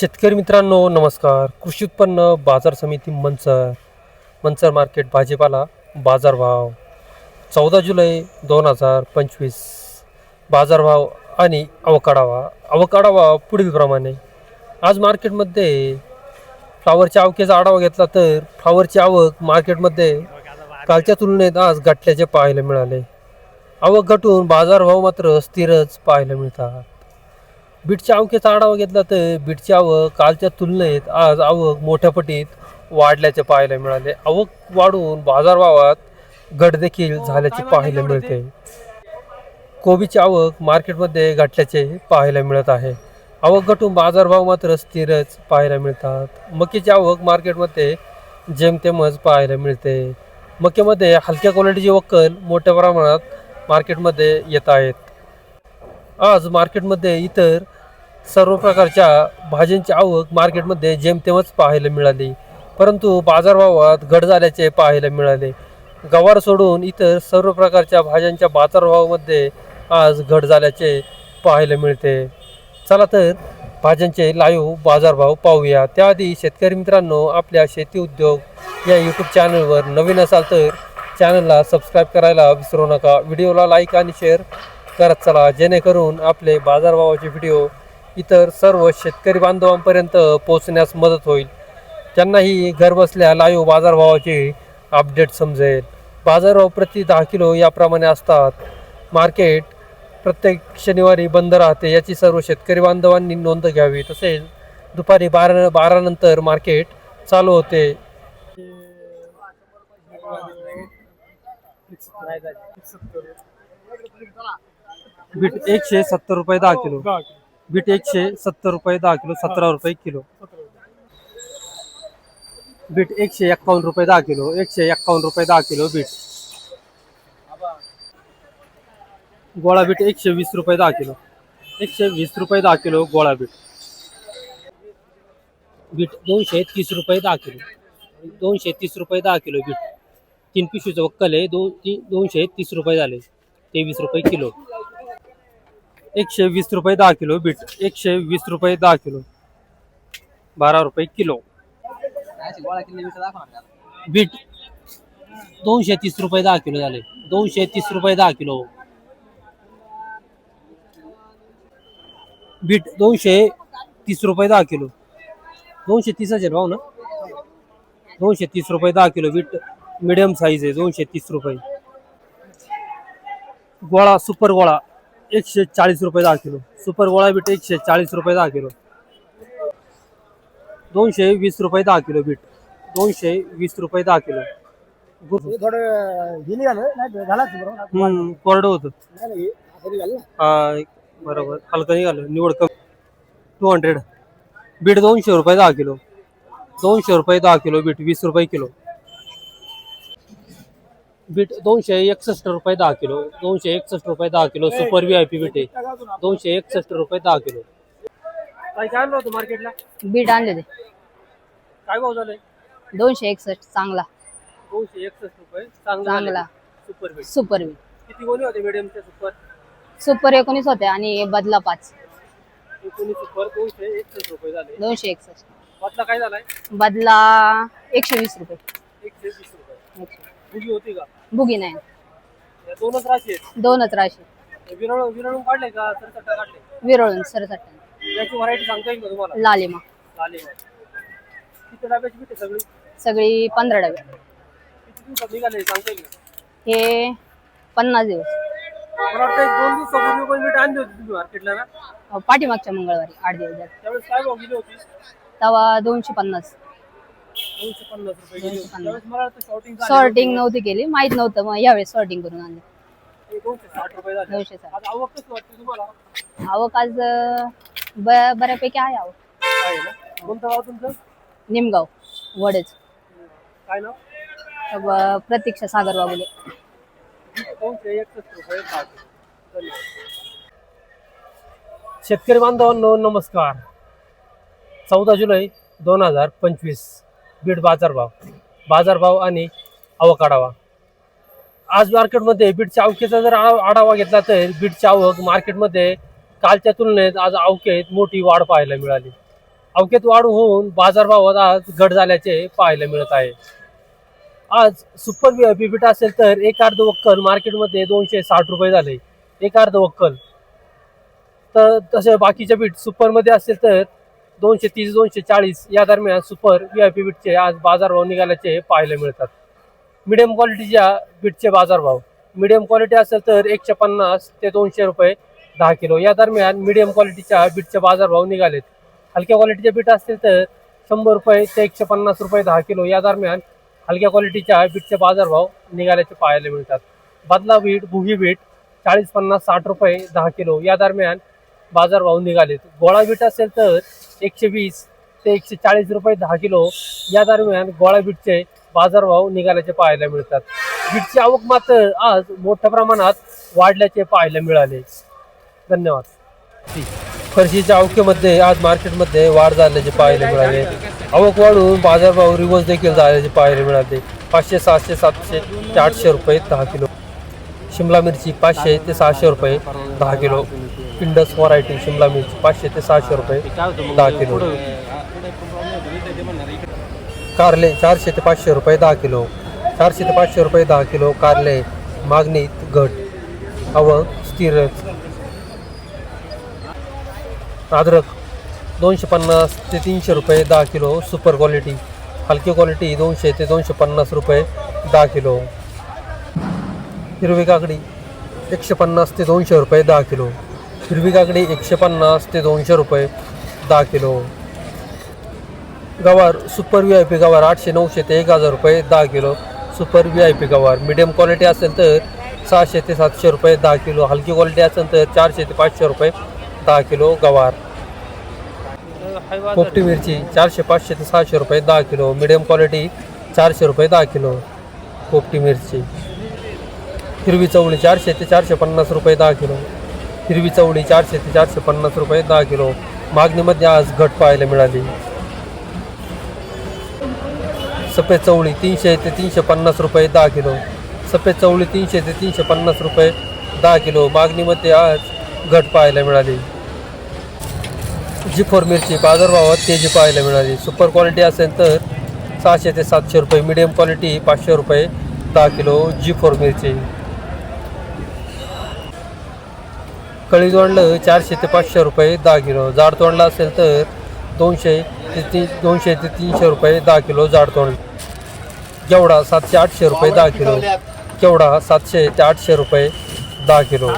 शेतकरी मित्रांनो नमस्कार. कृषी उत्पन्न बाजार समिती मंचर मंचर मार्केट भाजीपाला बाजारभाव चौदा जुलै दोन हजार पंचवीस. बाजारभाव आणि अवकाढावा अवकाढावा पुढीलप्रमाणे आज मार्केटमध्ये फ्लावरच्या आवकेचा आढावा घेतला तर फ्लावरची आवक मार्केटमध्ये कालच्या तुलनेत आज घटल्याचे पाहायला मिळाले. आवक घटून बाजारभाव मात्र स्थिरच पाहायला मिळतात. बीटच्या आवकेचा आढावा घेतला तर बीटची आवक कालच्या तुलनेत आज आवक मोठ्या पटीत वाढल्याचे पाहायला मिळाले. आवक वाढून बाजारभावात घट देखील झाल्याचे पाहायला मिळते. कोबीची आवक मार्केटमध्ये घटल्याचे पाहायला मिळत आहे. आवक घटून बाजारभाव मात्र स्थिरच पाहायला मिळतात. मकीची आवक मार्केटमध्ये जेमतेमच पाहायला मिळते. मक्यामध्ये हलक्या क्वालिटीची वक्कल मोठ्या प्रमाणात मार्केटमध्ये येत आहेत. आज मार्केटमध्ये इतर सर्व प्रकारच्या भाज्यांची आवक मार्केटमध्ये जेमतेमच पाहायला मिळाली. परंतु बाजारभावात घट झाल्याचे पाहायला मिळाले. गवार सोडून इतर सर्व प्रकारच्या भाज्यांच्या बाजारभावामध्ये आज घट झाल्याचे पाहायला मिळते. चला तर भाज्यांचे लाईव्ह बाजारभाव पाहूया. त्याआधी शेतकरी मित्रांनो आपल्या शेती उद्योग या यूट्यूब चॅनलवर नवीन असाल तर चॅनलला सबस्क्राईब करायला विसरू नका. व्हिडिओला लाईक आणि शेअर करत चला जेणेकरून आपले बाजारभावाचे व्हिडिओ इतर सर्व शेतकरी बांधवांपर्यंत पोहोचण्यास मदत होईल. त्यांनाही घरबसल्या लाईव्ह बाजारभावाचे अपडेट समजेल. बाजारभाव प्रति दहा किलो याप्रमाणे असतात. मार्केट प्रत्येक शनिवारी बंद राहते याची सर्व शेतकरी बांधवांनी नोंद घ्यावी. तसेच दुपारी बारा बारानंतर मार्केट चालू होते. बीट एकशे सत्तर रुपये दहा किलो. बीट एकशे सत्तर रुपये दहा किलो सतरा रुपये किलो. बीट एकशे एक्कावन्न रुपये दहा किलो एकशे एक्कावन्न रुपये दहा किलो बीट. गोळा बीट एकशे वीस रुपये दहा किलो. एकशे वीस रुपये दहा किलो गोळा बीट. बीट दोनशे तीस रुपये दहा किलो. दोनशे तीस रुपये दहा किलो बीट. तीन पिशवीचं वक्कल आहे दोन ती दोनशे तीस रुपये झाले तेवीस रुपये किलो. एकशे वीस रुपये दहा किलो बीट. एकशे वीस रुपये दहा किलो बारा रुपये किलो. बीट. दोनशे तीस रुपये दहा किलो झाले. दोनशे तीस रुपये दहा किलो. बीट दोनशे तीस रुपये दहा किलो. दोनशे तीस हज़ार भाऊ ना? दोनशे तीस रुपये दहा किलो बीट. मिडियम साईज आहे, दोनशे तीस रुपये. गोळा, सुपर गोळा. एकशे चाळीस रुपये दहा किलो. सुपर गोळा बीट एकशे चाळीस रुपये दहा किलो. दोनशे वीस रुपये दहा किलो बीट. दोनशे वीस रुपये दहा किलो. गु- थोडं नाही हम्म, कोरडं होतं. हा बरोबर. हलकं निघालं. निवड कमी. टू हंड्रेड बीट दोनशे रुपये दहा किलो. दोनशे रुपये दहा किलो बीट वीस रुपये किलो. बीट दोनशे एकसष्ट रुपये दहा किलो दोनशे एकसष्ट रुपये दहा kilo super V I P beet आहे. दोनशे एकसष्ट रुपये दहा किलो. काय काय आणलं होतं मार्केटला? बीट आणले ते काय भाव झाले? दोनशे एकसष्ट चांगला. दोनशे एकसष्ट रुपये चांगलं चांगला. सुपर बीट सुपर बीट किती गोणी होते मिडियमचे सुपर? सुपर एकोणीस होते आणि बदला पाच. एकोणीस सुपर दोनशे एकसष्ट रुपये झाले. दोनशे एकसष्ट. काय झालाय? बदला एकशे वीस रुपये. एकशे वीस रुपये. एकशे. होती का? बुगी नाही. या दोनच राशी आहेत. दोनच राशी. विरळ विरळून काढले का सरसट्टा काढले विरळून याची व्हरायटी सांगता येईल का तुम्हाला? लालिमा. लाली किती डब्याची भेटे सगळी? सगळी पंधरा डबे. किती दिवसात निघाले सांगता येईल का? हे पन्नास दिवस. मला वाटतं एक दोन दिवसापूर्वी पण मीठ आणली होती तुम्ही मार्केटला ना? अं, पाठीमागच्या मंगळवारी आठ दिवस झाले. त्यावेळेस काय भाव गेली होती? तेव्हा दोनशे पन्नास. सॉर्टिंग नव्हती केली. माहीत नव्हतं मग यावेळेस सॉर्टिंग करून आणले. साठ आज आवक आज ब- बऱ्यापैकी आहे आवक. कोणतं गाव तुमचं? निमगाव वडेच काय नाव? व प्रतीक्षा सागर बाबुले. शेतकरी बांधवांनो नमस्कार. चौदा जुलै दोन हजार पंचवीस. बीट बाजारभाव बाजारभाव आणि आवक आढावा. आज मार्केटमध्ये बीटच्या आवकेचा जर आ- आढावा घेतला तर बीडची आवक मार्केटमध्ये कालच्या तुलनेत आज अवकेत मोठी वाढ पाहायला मिळाली. अवकेत वाढ होऊन बाजारभावात आज घट झाल्याचे पाहायला मिळत आहे. आज सुपर व्ही बीट असेल तर एक अर्ध वक्कल मार्केटमध्ये दोनशे साठ रुपये झाले. एक अर्ध वक्कल. तर तसे बाकीच्या बीट सुपरमध्ये असेल तर दोनशे तीस दोनशे चाळीस या दरम्यान सुपर व्ही आय पी बीटचे आज बाजारभाव निघाल्याचे पाहायला मिळतात. मिडियम क्वालिटीच्या बीटचे बाजारभाव. मिडियम क्वालिटी असेल तर एकशे पन्नास ते दोनशे रुपये दहा किलो. या दरम्यान मिडियम क्वालिटीच्या बीटचे बाजारभाव निघालेत. हलक्या क्वालिटीचे बीट असतील तर शंभर रुपये ते एकशे पन्नास रुपये दहा किलो. या दरम्यान हलक्या क्वालिटीच्या बीटचे बाजारभाव निघाल्याचे पाहायला मिळतात. बदला बीट भुगी बीट चाळीस पन्नास साठ रुपये दहा किलो. या दरम्यान बाजारभाव निघालेत. गोळा बीट असेल तर एकशे वीस ते एकशे चाळीस रुपये दहा किलो या दरम्यान गोळा बीटचे बाजारभाव निघाल्याचे पाहायला मिळतात. बीटची आवक मात्र आज मोठ्या प्रमाणात वाढल्याचे पाहायला मिळाले. धन्यवाद. फरशीच्या अवकेमध्ये आज मार्केटमध्ये वाढ झाल्याचे पाहायला मिळाले. आवक वाढून बाजारभाव रिवर्स देखील झाल्याचे पाहायला मिळाले. पाचशे सहाशे सातशे ते आठशे रुपये दहा किलो. शिमला मिरची पाचशे ते सहाशे रुपये दहा किलो. पिंडस व्हरायटी शिमला मिरची पाचशे ते सहाशे रुपये दहा किलो. कारले चारशे ते पाचशे रुपये दहा किलो. चारशे ते पाचशे रुपये दहा किलो कारले मागणीत घट. अव स्थिरच अद्रक दोनशे पन्नास ते तीनशे रुपये दहा किलो. सुपर क्वालिटी हलकी क्वालिटी दोनशे ते दोनशे पन्नास रुपये दहा किलो. हिरवी काकडी एकशे पन्नास ते दोनशे रुपये दहा किलो. हिरवी काकडी एकशे पन्नास ते दोनशे रुपये दहा किलो. गवार सुपर व्ही आय पी गवार आठशे नऊशे ते एक हजार रुपये दहा kilo. Super V I P गवार मिडियम क्वालिटी असेल तर सहाशे ते सातशे रुपये दहा किलो. हलकी क्वालिटी असेल तर चारशे ते पाचशे रुपये दहा किलो गवार. पोपटी मिरची चारशे पाचशे ते सहाशे रुपये दहा किलो. मिडियम क्वालिटी चारशे रुपये दहा किलो. पोपटी मिरची. हिरवी चवळी चारशे ते चारशे पन्नास रुपये दहा किलो. हिरवी चवळी चारशे ते चारशे पन्नास रुपये दहा किलो. मागणीमध्ये आज घट पाहायला मिळाली. सफेद चवळी तीनशे ते तीनशे पन्नास रुपये दहा किलो. सफेद चवळी तीनशे ते तीनशे पन्नास रुपये दहा किलो. मागणीमध्ये आज घट पाहायला मिळाली. जी फोर मिरची बाजारभावात तेजी पाहायला मिळाली. सुपर क्वालिटी असेल तर सहाशे ते सातशे रुपये मिडियम क्वालिटी पाचशे रुपये दहा किलो जी फोर मिरची. कळी तोडलं चारशे ते पाचशे रुपये दहा किलो. जाड तोंडलं असेल तर दोनशे ते ती दोनशे ते तीनशे रुपये दहा किलो जाड तोंड. केवढा? सातशे आठशे रुपये दहा किलो. केवढा? सातशे ते आठशे रुपये दहा किलो.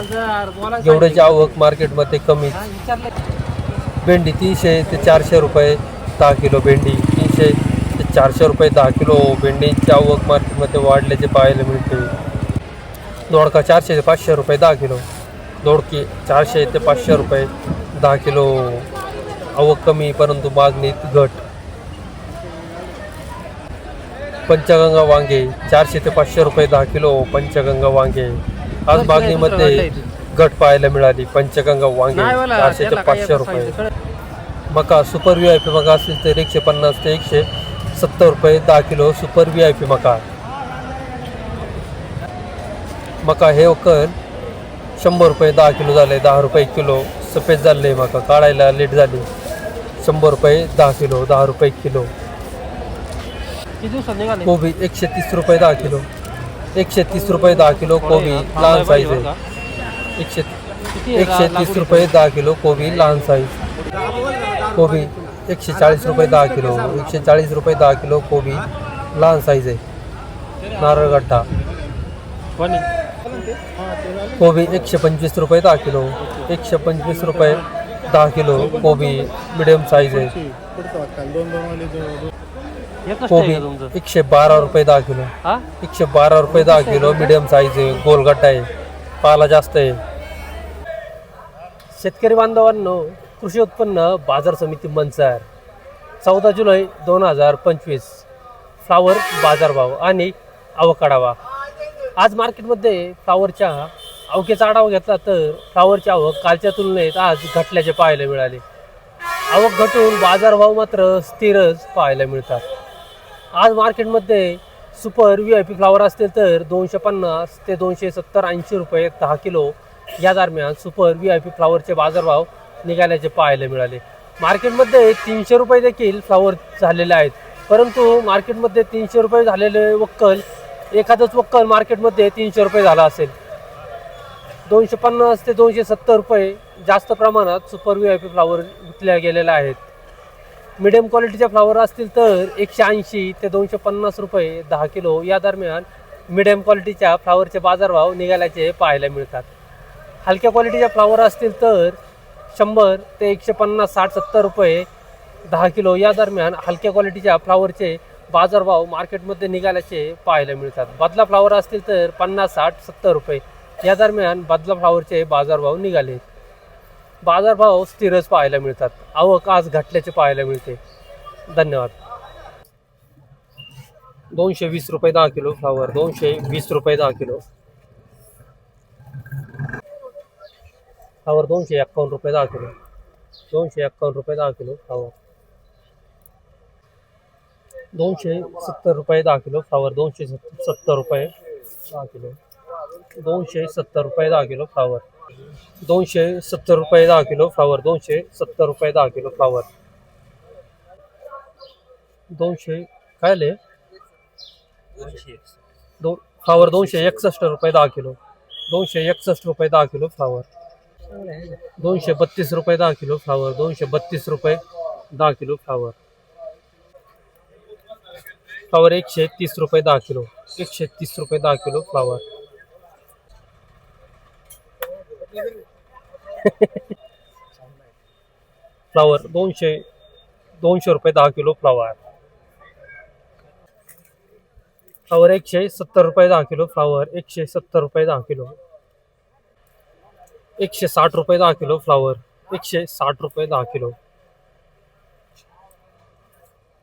एवढ्याची आवक मार्केटमध्ये कमी. भेंडी तीनशे ते चारशे रुपये दहा किलो भेंडी. तीनशे ते चारशे रुपये दहा किलो. भेंडीची आवक मार्केटमध्ये वाढल्याचे पाहायला मिळते. दोडका चारशे ते पाचशे रुपये दहा किलो. दोडकी चारशे ते पाचशे रुपये दहा किलो आवक कमी परंतु मागणीत घट. पंचगंगा वांगे चारशे ते पाचशे रुपये दहा किलो पंचगंगा वांगे. आज मागणीमध्ये घट पाहायला मिळाली पंचगंगा वांगे चारशे ते पाचशे रुपये. मका सुपर व्ही आय पी मका असेल तर एकशे पन्नास ते एकशे सत्तर रुपये दहा kilo super V I P मका. मका हे वकर शंभर रुपये दहा किलो झाले दहा रुपये किलो सफेद झाले मका काढायला लेट झाली. शंभर रुपये दहा किलो दहा रुपये किलो. कोबी एकशे तीस रुपये दहा किलो. एकशे तीस रुपये दहा किलो कोबी लहान साईज आहे. एकशे एकशे तीस रुपये दहा किलो कोबी लहान साईज कोबी एकशे चाळीस रुपये दहा किलो. एकशे चाळीस रुपये दहा किलो कोबी लहान साईज आहे. नारळ गड्डा. कोबी एकशे पंचवीस रुपये दहा किलो. एकशे पंचवीस रुपये दहा किलो कोबी मिडियम साईज आहे. कोबी एकशे बारा रुपये दहा किलो. एकशे बारा रुपये दहा किलो मिडियम साईज आहे. गोलगट्टा आहे. पाला जास्त आहे. शेतकरी बांधवांनो कृषी उत्पन्न बाजार समिती मंचर. चौदा जुलै दोन हजार पंचवीस. फ्लावर बाजारभाव आणि आवकाढावा आज मार्केटमध्ये फ्लावरच्या आवकेचा आढावा घेतला तर फ्लावरची आवक कालच्या तुलनेत आज घटल्याचे पाहायला मिळाले. आवक घटून बाजारभाव मात्र स्थिरच पाहायला मिळतात. आज मार्केटमध्ये super V I P flower असतील तर दोनशे पन्नास ते दोनशे सत्तर ऐंशी रुपये दहा किलो या दरम्यान सुपर व्ही आय पी फ्लावरचे बाजारभाव निघाल्याचे पाहायला मिळाले. मार्केटमध्ये तीनशे रुपये देखील फ्लावर झालेले आहेत. परंतु मार्केटमध्ये तीनशे रुपये झालेले वक्कल एखादंच वक्कल मार्केटमध्ये तीनशे रुपये झाला असेल. दोनशे पन्नास ते दोनशे सत्तर रुपये जास्त प्रमाणात super V I P flower विकल्या गेलेल्या आहेत. मिडियम क्वालिटीच्या फ्लावर असतील तर एकशे ऐंशी ते दोनशे पन्नास रुपये दहा किलो या दरम्यान मिडियम क्वालिटीच्या फ्लावरचे बाजारभाव निघाल्याचे पाहायला मिळतात. हलक्या क्वालिटीच्या फ्लावर असतील तर शंभर ते एकशे पन्नास साठ सत्तर रुपये दहा किलो या दरम्यान हलक्या क्वालिटीच्या फ्लावरचे बाजारभाव मार्केटमध्ये निघाल्याचे पाहायला मिळतात. बदला फ्लावर असतील तर पन्नास साठ सत्तर रुपये. या दरम्यान बदला फ्लावरचे बाजारभाव निघाले. बाजारभाव स्थिरच पाहायला मिळतात. आवक आज घटल्याचे पाहायला मिळते. धन्यवाद. दोनशे वीस रुपये दहा किलो फ्लावर दोनशे वीस रुपये दहा किलो. फ्लावर दोनशे एक्कावन्न रुपये दहा किलो. दोनशे एक्कावन्न रुपये दहा किलो फ्लावर दोनशे सत्तर रुपये दहा किलो फ्लावर दोनशे सत्तर रुपये दहा किलो. दोनशे सत्तर रुपये दहा किलो फ्लावर. दोनशे सत्तर रुपये दहा किलो फ्लावर. दोनशे सत्तर रुपये दहा किलो फ्लावर. दोनशे काय दोन फ्लावर दोनशे एकसष्ट रुपये दहा किलो. दोनशे एकसष्ट रुपये दहा किलो फ्लावर. दोनशे बत्तीस रुपये दहा किलो फ्लावर. दोनशे बत्तीस रुपये दहा किलो फ्लावर. फ्लावर एकशे तीस रुपये दहा किलो, एकशे तीस रुपये दहा किलो फ्लावर. फ्लावर दोनशे दोनशे रुपये दहा किलो फ्लावर. फ्लावर एकशे सत्तर रुपये दहा किलो, फ्लावर एकशे सत्तर रुपये दहा किलो. एकशे साठ रुपये दहा किलो फ्लावर, एकशे साठ रुपये दहा किलो.